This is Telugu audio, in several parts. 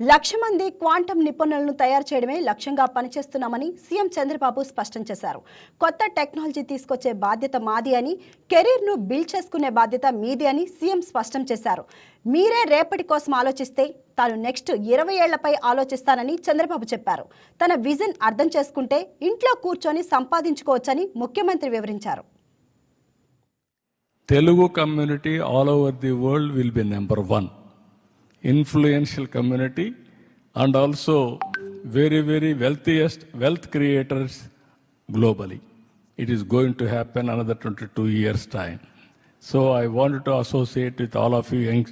లక్ష మంది క్వాంటమ్ నిపుణులను తయారు చేయడమే లక్ష్యంగా పనిచేస్తున్నామని సీఎం చంద్రబాబు స్పష్టం చేశారు. కొత్త టెక్నాలజీ తీసుకొచ్చే బాధ్యత మాది అని కెరీర్ను బిల్డ్ చేసుకునే బాధ్యత మీది అని సీఎం స్పష్టం చేశారు. మీరే రేపటి కోసం ఆలోచిస్తే తాను నెక్స్ట్ ఇరవై ఏళ్ళపై ఆలోచిస్తానని చంద్రబాబు చెప్పారు. తన విజన్ అర్థం చేసుకుంటే ఇంట్లో కూర్చొని సంపాదించుకోవచ్చని ముఖ్యమంత్రి వివరించారు. Telugu community all over the world will be number one. Influential community and also very very wealthiest wealth creators globally it is going to happen another twenty two years time so I want to associate with all of you young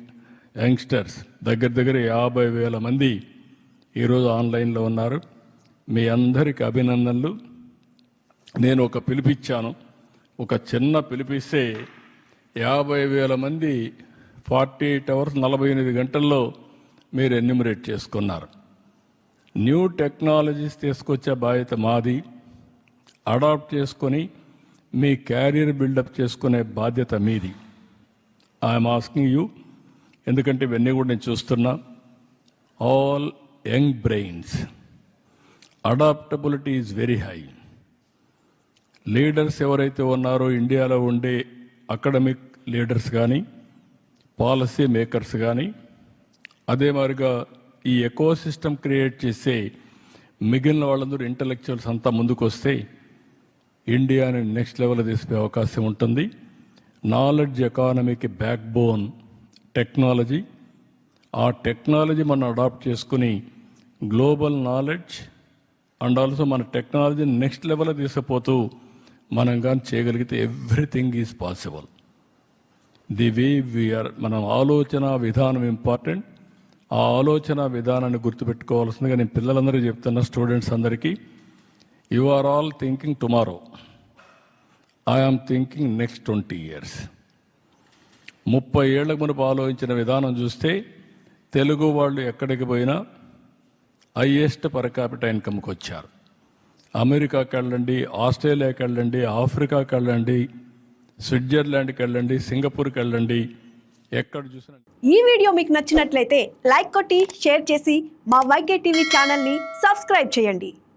youngsters దగ్గర దగ్గర యాభై వేల మంది ఈరోజు ఆన్లైన్లో ఉన్నారు. మీ అందరికి అభినందనలు. నేను ఒక పిలిపిచ్చాను. ఒక చిన్న పిలిపిస్తే యాభై వేల మంది ఫార్టీ ఎయిట్ అవర్స్ నలభై ఎనిమిది గంటల్లో మీరు ఎన్యూమరేట్ చేసుకున్నారు. న్యూ టెక్నాలజీస్ తీసుకొచ్చే బాధ్యత మాది. అడాప్ట్ చేసుకొని మీ క్యారియర్ బిల్డప్ చేసుకునే బాధ్యత మీది. ఐఎమ్ ఆస్కింగ్ యూ ఎందుకంటే ఇవన్నీ కూడా నేను చూస్తున్నా all young brains adaptability is very high leaders ఎవరైతే ఉన్నారో ఇండియాలో ఉండే అకాడమిక్ లీడర్స్ కానీ పాలసీ మేకర్స్ కానీ అదే మాదిరిగా ఈ ఎకో సిస్టమ్ క్రియేట్ చేసే మిగిలిన వాళ్ళందరూ ఇంటలెక్చువల్స్ అంతా ముందుకు వస్తే ఇండియాని నెక్స్ట్ లెవెల్ తీసుకునే అవకాశం ఉంటుంది. నాలెడ్జ్ ఎకానమీకి బ్యాక్ బోన్ టెక్నాలజీ. ఆ టెక్నాలజీ మనం అడాప్ట్ చేసుకుని గ్లోబల్ నాలెడ్జ్ అండ్ ఆల్సో మన టెక్నాలజీని నెక్స్ట్ లెవెల్ తీసుకుపోతూ మనం కానీ చేయగలిగితే everything is possible. The way we are మనం ఆలోచన విధానం ఇంపార్టెంట్ ఆ ఆలోచన విధానాన్ని గుర్తుపెట్టుకోవాల్సిందిగా నేను పిల్లలందరికీ చెప్తున్న స్టూడెంట్స్ అందరికీ. You are all thinking tomorrow I am thinking next twenty years ముప్పై ఏళ్ళ మునుపు ఆలోచించిన విధానం చూస్తే తెలుగు వాళ్ళు ఎక్కడికి పోయినా హయ్యెస్ట్ పర్ క్యాపిటల్ ఇన్కమ్కి వచ్చారు. అమెరికాకి వెళ్ళండి ఆస్ట్రేలియాకి వెళ్ళండి ఆఫ్రికాకి వెళ్ళండి స్విట్జర్లాండ్కి వెళ్ళండి సింగపూర్కి వెళ్ళండి ఎక్కడ చూసినా ఈ వీడియో మీకు నచ్చినట్లయితే లైక్ కొట్టి షేర్ చేసి మా వైకే టీవీ ఛానల్ని సబ్స్క్రైబ్ చేయండి.